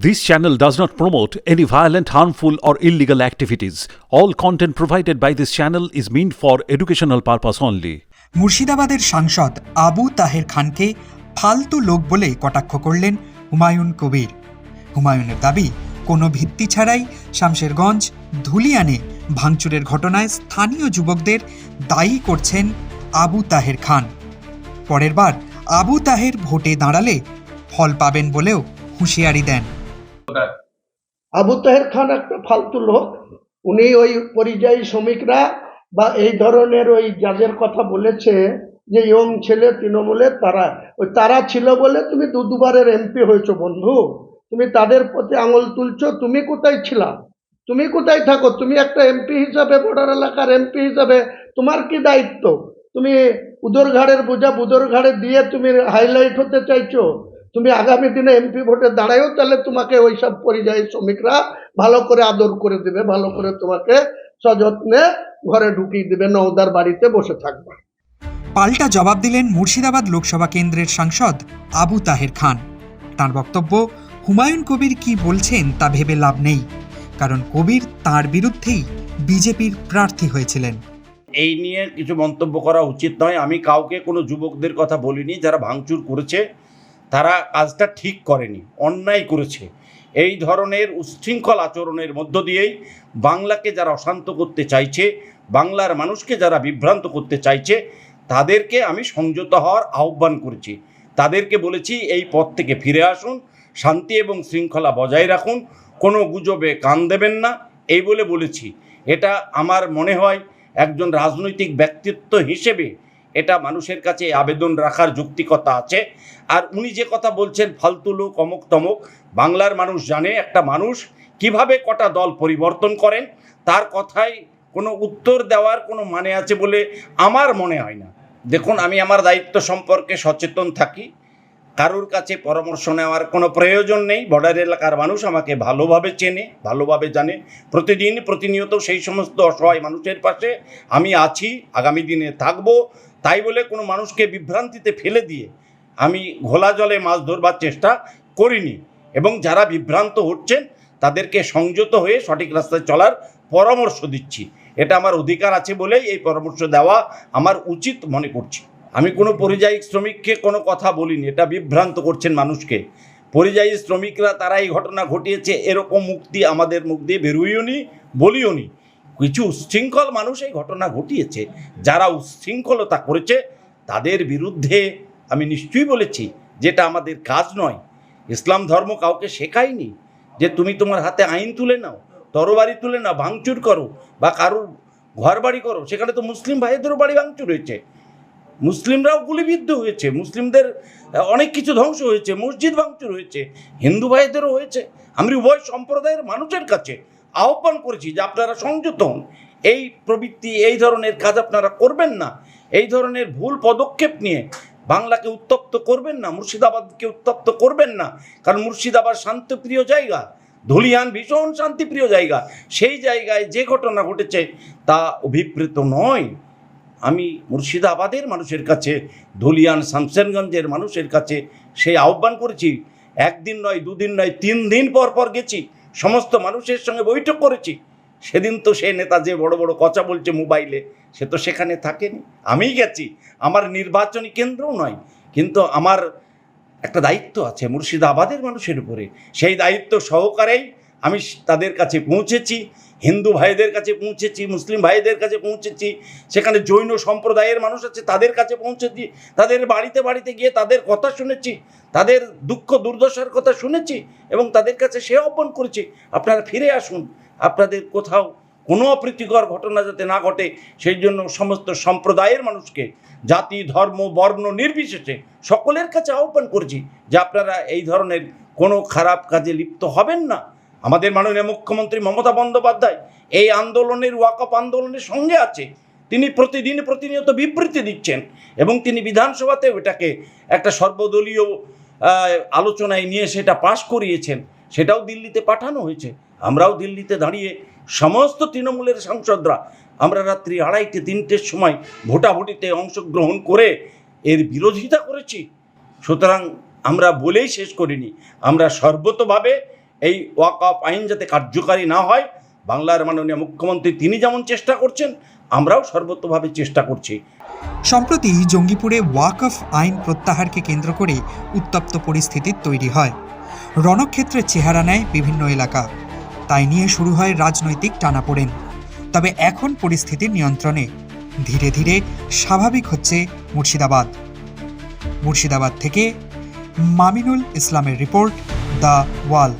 This channel does not promote any violent, harmful, or illegal activities. All content provided by this channel is meant for educational purpose only. মুর্শিদাবাদের সাংসদ আবু তাহের খানকে ফালতু লোক বলে কটাক্ষ করলেন হুমায়ুন কবির হুমায়ুনের দাবি কোনো ভিত্তি ছাড়াই শামশেরগঞ্জ ধুলিয়ানে ভাঙচুরের ঘটনায় স্থানীয় যুবকদের দায়ী করছেন আবু তাহের খান পরের বার আবু তাহের ভোটে দাঁড়ালে ফল পাবেন বলেও হুঁশিয়ারি দেন আবু তাহের খান একটা ফালতু লোক। উনি ওই পরিযায়ী শ্রমিকরা বা এই ধরনের ওই যাদের কথা বলেছে যে ইয়ং ছেলে তৃণমূলে তারা, ওই তারা ছিল বলে তুমি দু দুবারের এমপি হয়েছো বন্ধু। তুমি তাদের প্রতি আঙুল তুলছো, তুমি কোথায় ছিলা? তুমি কোথায় থাকো? তুমি একটা এমপি হিসাবে, বর্ডার এলাকার এমপি হিসাবে, তোমার কি দায়িত্ব? তুমি উদরঘাড়ের বোঝা বুদরঘাড়ে দিয়ে তুমি হাইলাইট হতে চাইছো? তুমি আগামী দিনে এমপি ভোটে দাঁড়ায়ও তাহলে তোমাকে ওইসব পরিযায়ী শ্রমিকরা ভালো করে আদর করে দেবে ভালো করে তোমাকে সযত্নে ঘরে ঢুকিয়ে দেবে নওদার বাড়িতে বসে থাকবে। পাল্টা জবাব দিলেন মুর্শিদাবাদ লোকসভা কেন্দ্রের সাংসদ আবু তাহের খান। তার বক্তব্য হুমায়ুন কবির কি বলছেন তা ভেবে লাভ নেই কারণ কবির তার বিরুদ্ধেই বিজেপির প্রার্থী হয়েছিলেন। এই নিয়ে কিছু মন্তব্য করা উচিত নয়। আমি কাউকে কোনো যুবকদের কথা বলিনি যারা ভাঙচুর করেছে। তারা কাজটা ঠিক করেনি, অন্যায় করেছে। এই ধরনের উচ্ছৃঙ্খল আচরণের মধ্য দিয়েই বাংলাকে যারা অশান্ত করতে চাইছে, বাংলার মানুষকে যারা বিভ্রান্ত করতে চাইছে, তাদেরকে আমি সংযত হওয়ার আহ্বান করেছি। তাদেরকে বলেছি, এই পথ থেকে ফিরে আসুন, শান্তি এবং শৃঙ্খলা বজায় রাখুন, কোনো গুজবে কান দেবেন না, এই বলে বলেছি। এটা আমার মনে হয় একজন রাজনৈতিক ব্যক্তিত্ব হিসেবে এটা মানুষের কাছে আবেদন রাখার যুক্তিকতা আছে। আর উনি যে কথা বলছেন, ফালতু লোক, অমুক তমুক, বাংলার মানুষ জানে, একটা মানুষ কীভাবে কটা দল পরিবর্তন করেন, তার কথায় কোনো উত্তর দেওয়ার কোনো মানে আছে বলে আমার মনে হয় না। দেখুন, আমি আমার দায়িত্ব সম্পর্কে সচেতন থাকি। কারোর কাছে পরামর্শ নেওয়ার কোনো প্রয়োজন নেই। বর্ডার এলাকার মানুষ আমাকে ভালোভাবে চেনে, ভালোভাবে জানে। প্রতিদিন প্রতিনিয়ত সেই সমস্ত অসহায় মানুষের পাশে আমি আছি, আগামী দিনে থাকব। তাই বলে কোনো মানুষকে বিভ্রান্তিতে ফেলে দিয়ে আমি ঘোলা জলে মাছ ধরবার চেষ্টা করিনি এবং যারা বিভ্রান্ত হচ্ছেন, তাদেরকে সংযত হয়ে সঠিক রাস্তায় চলার পরামর্শ দিচ্ছি। এটা আমার অধিকার আছে বলেই এই পরামর্শ দেওয়া আমার উচিত মনে করছি। আমি কোনো পরিযায়ী শ্রমিককে কোনো কথা বলিনি, এটা বিভ্রান্ত করছেন মানুষকে। পরিযায়ী শ্রমিকরা তারা এই ঘটনা ঘটিয়েছে, এরকম মুক্তি আমাদের মুখ দিয়ে বেরোইও নি, বলিও নি। কিছু উচ্ছৃঙ্খল মানুষ এই ঘটনা ঘটিয়েছে, যারা উচ্ছৃঙ্খলতা করেছে, তাদের বিরুদ্ধে আমি নিশ্চয়ই বলেছি যেটা আমাদের কাজ নয়। ইসলাম ধর্ম কাউকে শেখায়নি যে তুমি তোমার হাতে আইন তুলে নাও, তরবারি তুলে নাও, ভাঙচুর করো বা কারোর ঘর বাড়ি করো। সেখানে তো মুসলিম ভাইদেরও বাড়ি ভাঙচুর হয়েছে। মুসলিমরাও গুলিবিদ্ধ হয়েছে, মুসলিমদের অনেক কিছু ধ্বংস হয়েছে, মসজিদ ভাঙচুর হয়েছে, হিন্দু ভাইদেরও হয়েছে। আমি উভয় সম্প্রদায়ের মানুষের কাছে আহ্বান করেছি যে আপনারা সংযত হন। এই প্রবৃত্তি, এই ধরনের কাজ আপনারা করবেন না। এই ধরনের ভুল পদক্ষেপ নিয়ে বাংলাকে উত্তপ্ত করবেন না, মুর্শিদাবাদকে উত্তপ্ত করবেন না। কারণ মুর্শিদাবাদ শান্তপ্রিয় জায়গা, ধুলিয়ান ভীষণ শান্তিপ্রিয় জায়গা। সেই জায়গায় যে ঘটনা ঘটেছে তা অভিপ্রেত নয়। আমি মুর্শিদাবাদের মানুষের কাছে, ধুলিয়ান শামসেরগঞ্জের মানুষের কাছে সেই আহ্বান করেছি। একদিন নয়, দুদিন নয়, তিন দিন পর পর গেছি, সমস্ত মানুষের সঙ্গে বৈঠক করেছি। সেদিন তো সে নেতা যে বড় বড় কথা বলছে মোবাইলে, সে তো সেখানে থাকেনি। আমিই গেছি, আমার নির্বাচনী কেন্দ্রও নয়, কিন্তু আমার একটা দায়িত্ব আছে মুর্শিদাবাদের মানুষের উপরে। সেই দায়িত্ব সহকারেই আমি তাদের কাছে পৌঁছেছি, হিন্দু ভাইদের কাছে পৌঁছেছি, মুসলিম ভাইদের কাছে পৌঁছেছি, সেখানে জৈন সম্প্রদায়ের মানুষ আছে, তাদের কাছে পৌঁছেছি, তাদের বাড়িতে বাড়িতে গিয়ে তাদের কথা শুনেছি, তাদের দুঃখ দুর্দশার কথা শুনেছি এবং তাদের কাছে সে আহ্বান করেছি, আপনারা ফিরে আসুন, আপনাদের কোথাও কোনো অপ্রীতিকর ঘটনা যাতে না ঘটে, সেই জন্য সমস্ত সম্প্রদায়ের মানুষকে, জাতি, ধর্ম, বর্ণ নির্বিশেষে সকলের কাছে আহ্বান করছি যে আপনারা এই ধরনের কোনো খারাপ কাজে লিপ্ত হবেন না আমাদের মাননীয় মুখ্যমন্ত্রী মমতা বন্দ্যোপাধ্যায় এই আন্দোলনের ওয়াকআপ আন্দোলনের সঙ্গে আছে। তিনি প্রতিদিন প্রতিনিয়ত বিবৃতি দিচ্ছেন এবং তিনি বিধানসভাতেও এটাকে একটা সর্বদলীয় আলোচনায় নিয়ে সেটা পাশ করিয়েছেন। সেটাও দিল্লিতে পাঠানো হয়েছে। আমরাও দিল্লিতে দাঁড়িয়ে সমস্ত তৃণমূলের সাংসদরা আমরা রাত্রি আড়াইটে, তিনটের সময় ভোটাভুটিতে অংশগ্রহণ করে এর বিরোধিতা করেছি। সুতরাং আমরা বলেই শেষ করিনি। আমরা সর্বতভাবে এই ওয়াক অফ আইন যাতে কার্যকারী না হয়, বাংলার মাননীয় মুখ্যমন্ত্রী তিনি যেমন চেষ্টা করছেন, আমরাও সর্বতভাবে চেষ্টা করছি। সম্প্রতি জঙ্গিপুরে ওয়াকফ আইন প্রত্যাহারকে কেন্দ্র করে উত্তপ্ত পরিস্থিতির তৈরি হয়। রণক্ষেত্রের চেহারা নেয় বিভিন্ন এলাকা। তাই নিয়ে শুরু হয় রাজনৈতিক টানাপোড়েন। তবে এখন পরিস্থিতির নিয়ন্ত্রণে। ধীরে ধীরে স্বাভাবিক হচ্ছে মুর্শিদাবাদ। মুর্শিদাবাদ থেকে মামিনুল ইসলামের রিপোর্ট দ্য ওয়াল।